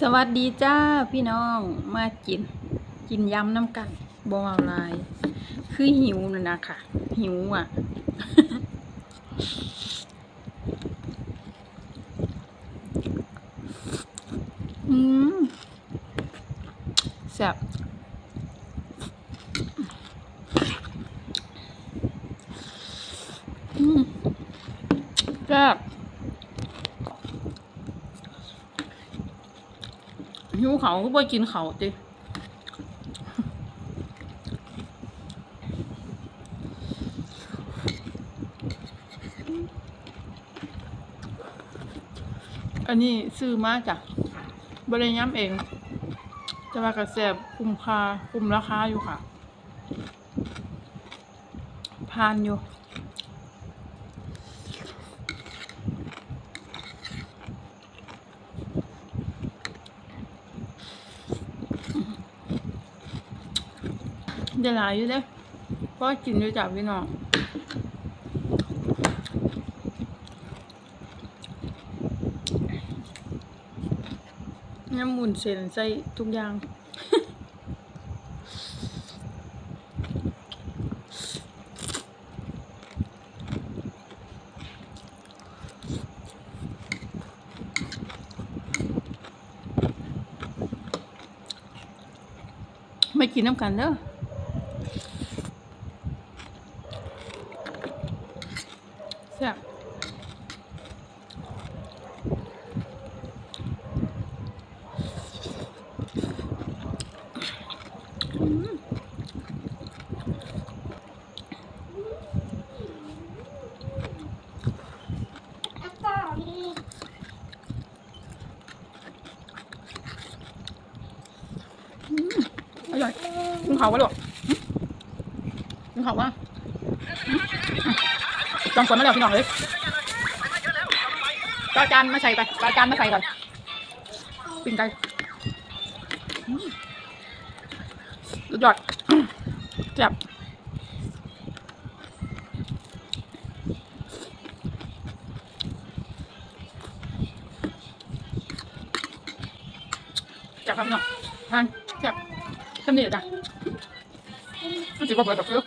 สวัสดีจ้าพี่น้องมากิน กินยำน้ำกันบอเอาลาย คือหิวนะนะค่ะ หิวอะ อืมแซ่บอืมแซ่บ หิวเขาก็บ่กินเขาติอันนี้ซื้อมาจ้ะบริย้ำเอง จะว่ากระแสบคุ้มค่าคุ้มราคาอยู่ค่ะพานอยู่ เดี๋ยวหลายอยู่เด้เพราะกินด้วยจากพี่น้องน้ำหมุนเส้นใส่ทุกอย่างไม่กินน้ำกันเด้อ แซ่บอร่อยกินเขาวะลูกหึกินเขาวะ ลองกดมาแล้วพี่น้องเลยก็จานมาใส่ไปก็จานมาใส่ก่อนปิ้งไก่สุดยอดแซ่บแซ่บครับพี่น้องทานแซ่บสำนียงจ้ะรู้สึกว่าเปิดแบบเยอะ